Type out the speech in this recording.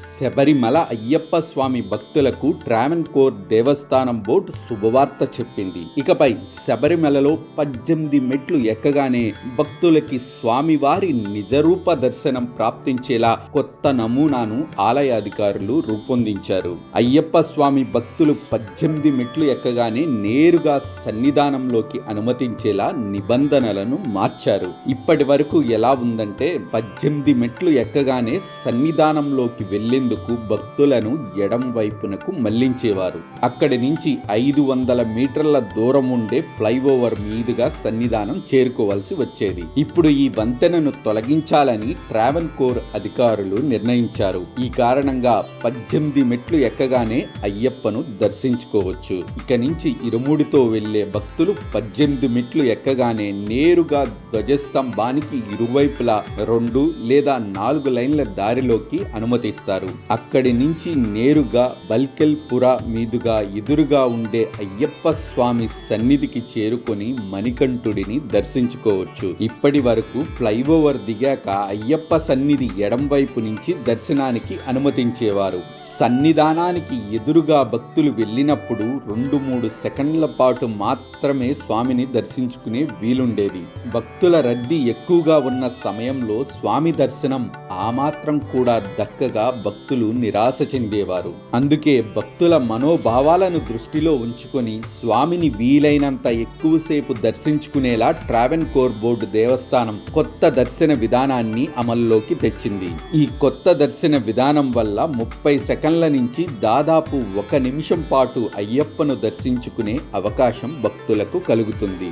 Thanks. Sabarimala Ayyappa స్వామి భక్తులకు ట్రావెన్కోర్ దేవస్థానం board శుభవార్త చెప్పింది. ఇకపై శబరిమలలో పద్దెనిమిది మెట్లు ఎక్కగానే భక్తులకి స్వామివారి నిజరూప దర్శనం ప్రాప్తించేలా కొత్త నమూనాను ఆలయ అధికారులు రూపొందించారు. అయ్యప్ప స్వామి భక్తులు పద్దెనిమిది మెట్లు ఎక్కగానే నేరుగా సన్నిధానంలోకి అనుమతించేలా నిబంధనలను మార్చారు. ఇప్పటి వరకు ఎలా ఉందంటే పద్దెనిమిది మెట్లు ఎక్కగానే సన్నిధానంలోకి వెళ్ళింది వెళ్ళేందుకు భక్తులను ఎడం వైపునకు మళ్ళించేవారు. అక్కడి నుంచి ఐదు వందల మీటర్ల దూరం ఉండే ఫ్లైఓవర్ మీదుగా సన్నిధానం చేరుకోవాల్సి వచ్చేది. ఇప్పుడు ఈ వంతెనను తొలగించాలని ట్రావెన్ కోర్ అధికారులు నిర్ణయించారు. ఈ కారణంగా పద్దెనిమిది మెట్లు ఎక్కగానే అయ్యప్పను దర్శించుకోవచ్చు. ఇక నుంచి ఇరుముడితో వెళ్ళే భక్తులు పద్దెనిమిది మెట్లు ఎక్కగానే నేరుగా ధ్వజస్తంభానికి ఇరువైపులా రెండు లేదా నాలుగు లైన్ల దారిలోకి అనుమతిస్తారు. అక్కడి నుంచి నేరుగా బల్కెల్పుర మీదుగా ఎదురుగా ఉండే అయ్యప్ప స్వామి సన్నిధికి చేరుకొని మణికంఠుడిని దర్శించుకోవచ్చు. ఇప్పటి వరకు ఫ్లైఓవర్ దిగాక అయ్యప్ప సన్నిధి ఎడం వైపు నుంచి దర్శనానికి అనుమతించేవారు. సన్నిధానానికి ఎదురుగా భక్తులు వెళ్ళినప్పుడు రెండు మూడు సెకండ్ల పాటు మాత్రమే స్వామిని దర్శించుకునే వీలుండేది. భక్తుల రద్దీ ఎక్కువగా ఉన్న సమయంలో స్వామి దర్శనం ఆ మాత్రం కూడా దక్కగా భక్తులు నిరాశ చెందేవారు. అందుకే భక్తుల మనోభావాలను దృష్టిలో ఉంచుకొని స్వామిని వీలైనంత ఎక్కువసేపు దర్శించుకునేలా ట్రావెన్ కోర్ బోర్డు దేవస్థానం కొత్త దర్శన విధానాన్ని అమల్లోకి తెచ్చింది. ఈ కొత్త దర్శన విధానం వల్ల ముప్పై సెకండ్ల నుంచి దాదాపు ఒక నిమిషం పాటు అయ్యప్పను దర్శించుకునే అవకాశం భక్తులకు కలుగుతుంది.